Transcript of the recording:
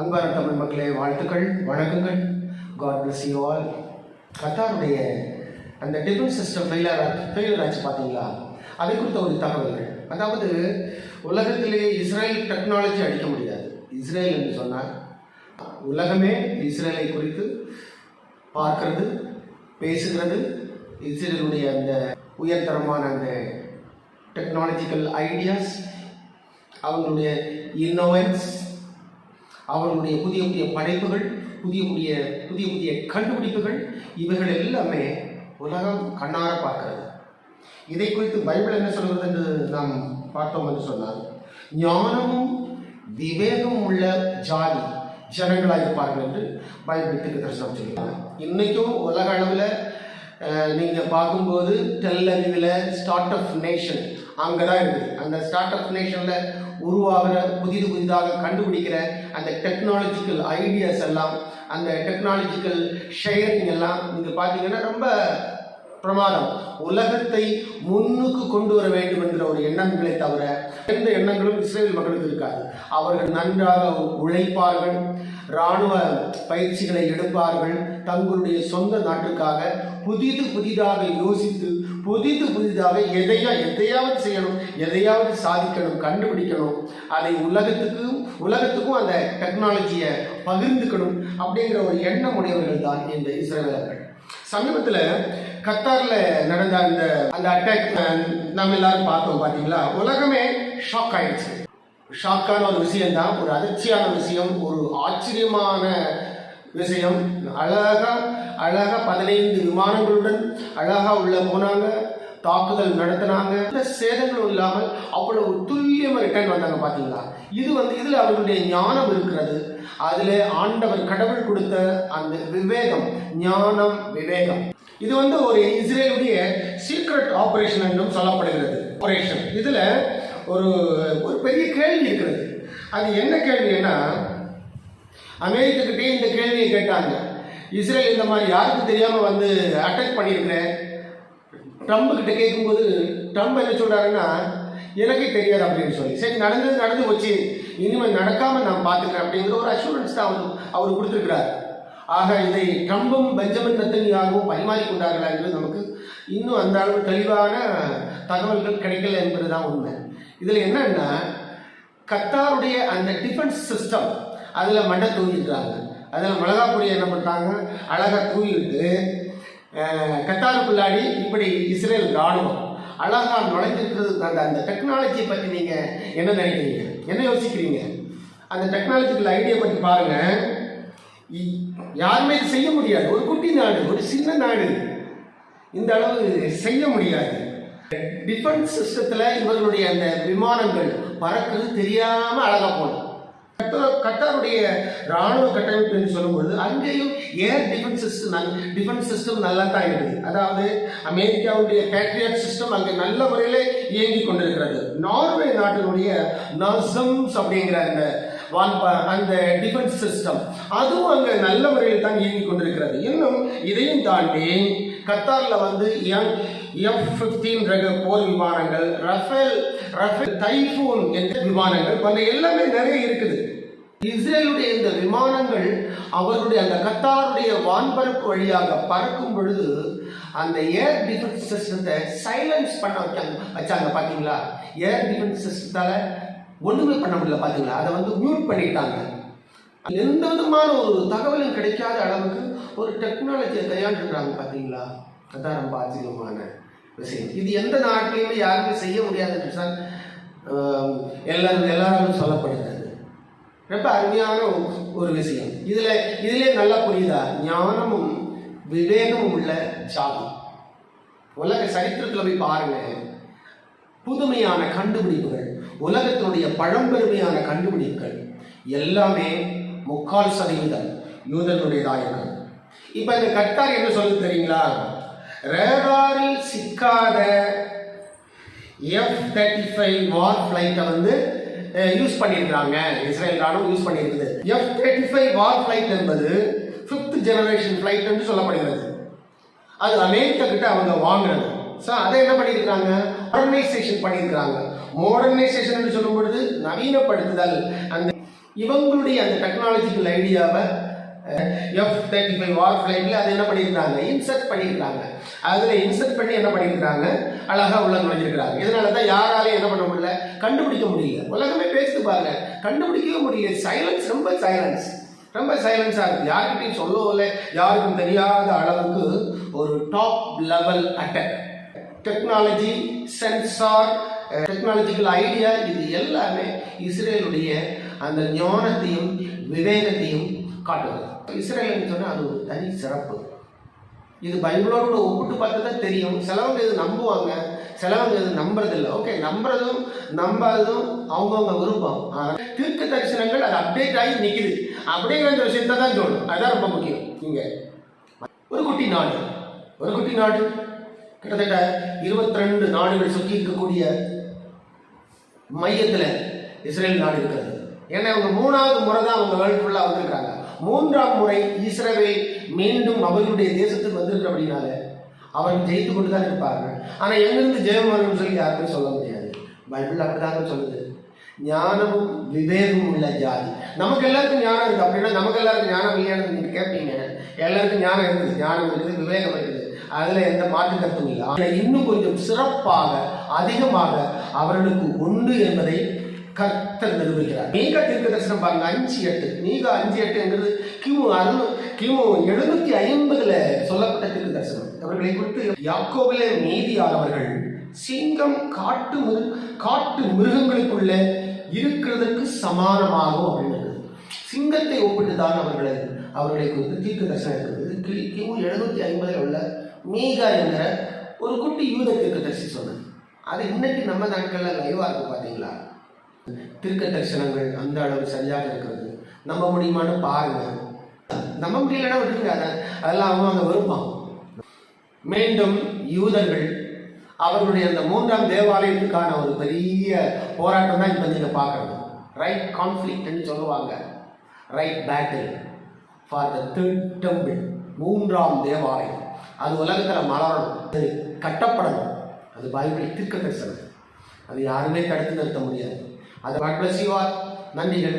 அன்பான தமிழ் மக்களே வாழ்த்துக்கள் வணக்கங்கள். காட் பிளஸ் யூ ஆல் கத்தாருடைய அந்த டிஃபென்ஸ் சிஸ்டம் ஃபெயிலர் ஃபெயிலியர் ஆச்சு பார்த்தீங்களா அதை குறித்த ஒரு தகவல்கள். அதாவது உலகத்திலே இஸ்ரேல் டெக்னாலஜி அடிக்க முடியாது. இஸ்ரேல் என்று சொன்னால் உலகமே இஸ்ரேலை குறித்து பார்க்கிறது பேசுகிறது. இஸ்ரேலுடைய அந்த உயர்தரமான அந்த டெக்னாலஜிக்கல் ஐடியாஸ் அவங்களுடைய இன்னோவன்ஸ் அவர்களுடைய புதிய புதிய படைப்புகள் புதிய புதிய புதிய புதிய கண்டுபிடிப்புகள் இவைகள் எல்லாமே உலகம் கண்ணார பார்க்கிறது. இதை குறித்து பைபிள் என்ன சொல்கிறது என்று நாம் பார்த்தோம் என்று சொன்னால் ஞானமும் விவேகமும் உள்ள ஜாதி ஜனங்களாக இருப்பார்கள் என்று பைபிள் திருக்கு தரிசனம் சொல்லுவாங்க இன்றைக்கும் உலக அளவில் நீங்கள் பார்க்கும்போது டெல்லறிவில் ஸ்டார்ட் அப் நேஷன் அங்கே தான் இருக்குது. அந்த ஸ்டார்ட் அப் நேஷனில் உருவாகிற புதிது புதிதாக கண்டுபிடிக்கிற அந்த டெக்னாலஜிக்கல் ஐடியாஸ் எல்லாம் அந்த டெக்னாலஜிக்கல் ஷேரிங் எல்லாம் நீங்கள் பார்த்தீங்கன்னா ரொம்ப பிரமாதம். உலகத்தை முன்னுக்கு கொண்டு வர வேண்டும் என்கிற ஒரு எண்ணங்களை தவிர எந்த எண்ணங்களும் இஸ்ரேல் மக்களுக்கு இருக்காது. அவர்கள் நன்றாக உழைப்பார்கள் இராணுவ பயிற்சிகளை எடுப்பார்கள் தங்களுடைய சொந்த நாட்டுக்காக புதிது புதிதாக யோசித்து புதிது புதிதாக எதையா எதையாவது செய்யணும் எதையாவது சாதிக்கணும் கண்டுபிடிக்கணும். அதை உலகத்துக்கும் உலகத்துக்கும் அந்த டெக்னாலஜியை பகிர்ந்துக்கணும் அப்படிங்கிற ஒரு எண்ணம் உடையவர்கள் தான் இந்த இஸ்ரேலர்கள் சமீபத்தில் கத்தாரில் நடந்த அந்த அந்த அட்டாக் நம்ம எல்லாரும் பார்த்தோம் பார்த்தீங்களா? உலகமே ஷாக் ஆயிடுச்சு. ஷாக்கான ஒரு விஷயம்தான் ஒரு அதிர்ச்சியான விஷயம் ஒரு ஆச்சரியமான விஷயம். அழகா அழகா பதினைந்து விமானங்களுடன் அழகா உள்ள போனாங்க. தாக்குதல் நடத்தினாங்க. எந்த சேதங்களும் இல்லாமல் அவ்வளவு துல்லியமாக ரிட்டர்ன் வந்தாங்க பார்த்தீங்களா இது வந்து இதில் அவர்களுடைய ஞானம் இருக்கிறது. அதில் ஆண்டவர் கடவுள் கொடுத்த அந்த விவேகம் ஞானம் விவேகம். இது வந்து ஒரு இஸ்ரேலுடைய சீக்ரெட் ஆபரேஷன் என்றும் சொல்லப்படுகிறது. ஆபரேஷன் இதில் ஒரு ஒரு பெரிய கேள்வி இருக்கிறது. அது என்ன கேள்வின்னா அமெரிக்கக்கிட்டே இந்த கேள்வியை கேட்டாங்க. இஸ்ரேல் இந்த மாதிரி யாருக்கு தெரியாமல் வந்து அட்டாக் பண்ணியிருக்கிறேன் ட்ரம்ப்கிட்ட கேட்கும்போது ட்ரம்ப் என்ன சொல்கிறாருன்னா எனக்கே தெரியாது அப்படின்னு சொல்லி. சரி நடந்தது நடந்து போச்சு. இனிமேல் நடக்காமல் நான் பார்த்துக்கிறேன் அப்படிங்கிற ஒரு அஷூரன்ஸ் தான் அவர் அவர் கொடுத்துருக்கிறார். ஆக இதை ட்ரம்பும் பெஞ்சமின் நத்தனியாகவும் பரிமாறிக்கொண்டார்களா என்பது நமக்கு இன்னும் அந்த அளவு தெளிவான தகவல்கள் கிடைக்கல என்பது தான் உண்மை. இதில் என்னன்னா கத்தாருடைய அந்த டிஃபென்ஸ் சிஸ்டம் அதில் மண்டை தூங்கிட்டாங்க அதில் மிளகா பொடியை என்ன பண்ணிட்டாங்க அழகாக தூங்கிட்டு கத்தாருக்குள்ளாடி இப்படி இஸ்ரேல் ராணுவம் அழகாக நுழைஞ்சிருக்கிறது. அந்த அந்த டெக்னாலஜியை பற்றி நீங்கள் என்ன நினைக்கிறீங்க? என்ன யோசிக்கிறீங்க? அந்த டெக்னாலஜிக்கல் ஐடியா பற்றி பாருங்கள் யாருமே இது செய்ய முடியாது. ஒரு குட்டி நாடு ஒரு சின்ன நாடு. இந்த அளவு செய்ய முடியாது. டிஃபென்ஸ் சிஸ்டத்தில் இவர்களுடைய அந்த விமானங்கள் பறக்குது தெரியாமல் அழகாக போகணும் கத்தாருடைய ராணுவ கட்டமைப்பு என்று சொல்லும்போது அங்கேயும் air defence system defence system நல்லா தான் இருக்குது. அதாவது அமெரிக்காவுடைய பேட்ரியாட் சிஸ்டம் அங்கே நல்ல முறையில் இயங்கி கொண்டிருக்கிறது. நார்வே நாட்டினுடைய நர்சம்ஸ் அப்படிங்கிற அந்த அந்த டிஃபென்ஸ் சிஸ்டம் அதுவும் அங்கே நல்ல முறையில் தான் இயங்கி கொண்டிருக்கிறது. இன்னும் இதையும் தாண்டி கத்தாரில் வந்து எஃப் பிப்டீன் ரக போர் விமானங்கள் ரஃபேல் ரஃபேல் தைஃபூன் என்ற விமானங்கள் போன்ற எல்லாமே நிறைய இருக்குது. இஸ்ரேலுடைய இந்த விமானங்கள் அவருடைய அந்த கத்தாருடைய வான்பரப்பு வழியாக பறக்கும் பொழுது அந்த ஏர் டிஃபென்ஸ் சிஸ்டத்தை சைலன்ஸ் பண்ண வச்சாங்க வச்சாங்க பார்த்தீங்களா ஏர் டிஃபென்ஸ் சிஸ்டத்தால் ஒன்றுமே பண்ண முடியல பார்த்தீங்களா அதை வந்து மியூட் பண்ணிட்டாங்க. எந்த விதமான ஒரு தகவலும் கிடைக்காத அளவுக்கு ஒரு டெக்னாலஜியை கையாண்டுருக்காங்க பார்த்தீங்களா அதான் ரொம்ப ஆச்சரியமான விஷயம் இது எந்த நாட்டிலையுமே யாருமே செய்ய முடியாத சார் எல்லாரும் எல்லாரும் சொல்லப்படுகிறது. ரொம்ப அருமையான ஒரு- விஷயம். இதில் இதிலே நல்லா புரியுதா? ஞானமும் விவேகமும் உள்ள ஜாதி. உலக சரித்திரத்தில் போய் பாருங்க. புதுமையான கண்டுபிடிப்புகள் உலகத்தினுடைய பழம்பெருமையான கண்டுபிடிப்புகள் எல்லாமே முக்கால் சதவீதம் யூதனுடையதாக இருக்கும் இப்போ இந்த கட்டார் என்ன சொல்லுது தெரியுங்களா? ரேடாரில் சிக்காத எஃப் தேர்ட்டி ஃபைவ் வார் ஃப்ளைட்டை வந்து யூஸ் பண்ணியிருக்கிறாங்க. இஸ்ரேல் ராணுவம் யூஸ் பண்ணியிருக்குது. F thirty five war flight என்பது ஃபிஃப்த் ஜெனரேஷன் ஃப்ளைட் என்று சொல்லப்படுகிறது. அது அமெரிக்கா கிட்ட அவங்க வாங்கினது ஸோ அதை என்ன பண்ணியிருக்கிறாங்க? மாடர்னைசேஷன் பண்ணியிருக்கிறாங்க. மாடர்னைசேஷன் என்று சொல்லும் பொழுது நவீனப்படுத்துதல். அந்த இவங்களுடைய அந்த டெக்னாலஜிக்கல் ஐடியாவை எஃப் தேர்ட்டி ஃபைவ் வார் ஃப்ளைட்டில் அதை என்ன பண்ணியிருக்காங்க இன்சர்ட் பண்ணியிருக்காங்க அதில் இன்சர்ட் பண்ணி என்ன பண்ணியிருக்காங்க அழகாக உள்ள நுழைஞ்சிருக்கிறாங்க இதனால தான் யாராலையும் என்ன பண்ண முடியல? கண்டுபிடிக்க முடியல. உலகமே பேசுது பாருங்க. கண்டுபிடிக்கவே முடியல. சைலன்ஸ் ரொம்ப சைலன்ஸ் ரொம்ப சைலன்ஸாக இருக்குது யார்கிட்டையும் சொல்லவும் இல்லை யாருக்கும் தெரியாத அளவுக்கு ஒரு top level attack technology sensor technological idea இது எல்லாமே இஸ்ரேலுடைய அந்த ஞானத்தையும் விவேகத்தையும் காட்டுவது. இஸ்ரேல்னு சொன்னால் அது ஒரு தனி சிறப்பு. இது பைபிளோட ஒப்பிட்டு பார்த்தா தான் தெரியும். சிலவங்க இது நம்புவாங்க சிலவங்க இது நம்புறதில்லை. ஓகே நம்புறதும் நம்பாததும் அவங்கவுங்க விருப்பம். ஆனால் தீர்க்க தரிசனங்கள் அது அப்டேட் ஆகி நிற்குது அப்படிங்கிற ஒரு விஷயத்தை தான் சொல்லணும். அதுதான் ரொம்ப முக்கியம். இங்கே ஒரு குட்டி நாடு. ஒரு குட்டி நாடு. கிட்டத்தட்ட இருபத்தி ரெண்டு நாடுகள் சுற்றி இருக்கக்கூடிய மையத்தில் இஸ்ரேல் நாடு இருக்கிறது. ஏன்னா அவங்க மூணாவது முறை தான் அவங்க வேர்ல்டு ஃபுல்லாக வந்திருக்காங்க மூன்றாம் முறை இஸ்ரவேல் மீண்டும் அவர்களுடைய தேசத்துக்கு வந்திருக்கிற அப்படின்னால அவர்கள் ஜெயித்து கொண்டு தான் இருப்பாங்க ஆனால் எங்கிருந்து ஜெயம் வரும்னு சொல்லி யாருமே சொல்ல முடியாது. பைபிள் அப்படிதாங்க சொல்லுது. ஞானமும் விவேகமும் உள்ள ஜாதி. நமக்கு எல்லாருக்கும் ஞானம் இருக்குது அப்படின்னா நமக்கு எல்லாருக்கும் ஞானம் இல்லையான்னு நீங்கள் கேட்பீங்க எல்லாருக்கும் ஞானம் இருக்குது ஞானம் இருக்குது விவேகம் இருக்குது அதில் எந்த மாற்று கருத்தும் இல்லை. ஆனால் இன்னும் கொஞ்சம் சிறப்பாக அதிகமாக அவர்களுக்கு உண்டு என்பதை கர்த்தர் நிரூபிக்கிறார் மீக தீர்க்க தரிசனம் பாருங்க அஞ்சு எட்டு. மீக அஞ்சு எட்டுங்கிறது கிமு அறுநூ கிமு எழுநூத்தி ஐம்பதுல சொல்லப்பட்ட தீர்க்க தரிசனம் அவர்களை குறித்து யாக்கோவிலே மீதியானவர்கள் சிங்கம் காட்டு மிரு காட்டு மிருகங்களுக்குள்ள இருக்கிறதற்கு சமானமாகும் அப்படின்னு சிங்கத்தை ஒப்பிட்டு தான் அவர்களை அவர்களை குறித்து தீர்க்க தரிசனம் இருக்கிறது கி- கிமு எழுநூத்தி ஐம்பதில் உள்ள மீகா என்கிற ஒரு குட்டி யூத தீர்க்க தரிசி சொன்னது. அது இன்னைக்கு நம்ம நாட்களில் லைவாக இருக்கு பார்த்தீங்களா திருக்க தரிசனங்கள் அந்த அளவு சரியாக இருக்கிறது. நம்ப முடியுமான்னு பாருங்க. நம்ப முடியலன்னா விட்டுருங்க அதை அதெல்லாம் அவங்க அங்கே விருப்பம். மீண்டும் யூதர்கள் அவர்களுடைய அந்த மூன்றாம் தேவாலயத்துக்கான ஒரு பெரிய போராட்டம் தான் இப்போ நீங்கள் பார்க்குறது. ரைட் கான்ஃப்ளிக்ட்னு சொல்லுவாங்க. Right battle for the third temple மூன்றாம் தேவாலயம். அது உலகத்தில் மலரணும். அது கட்டப்படணும். அது பைபிள் திருக்க தரிசனம் அது யாருமே தடுத்து நிறுத்த முடியாது. அது God bless you all. நன்றிகள்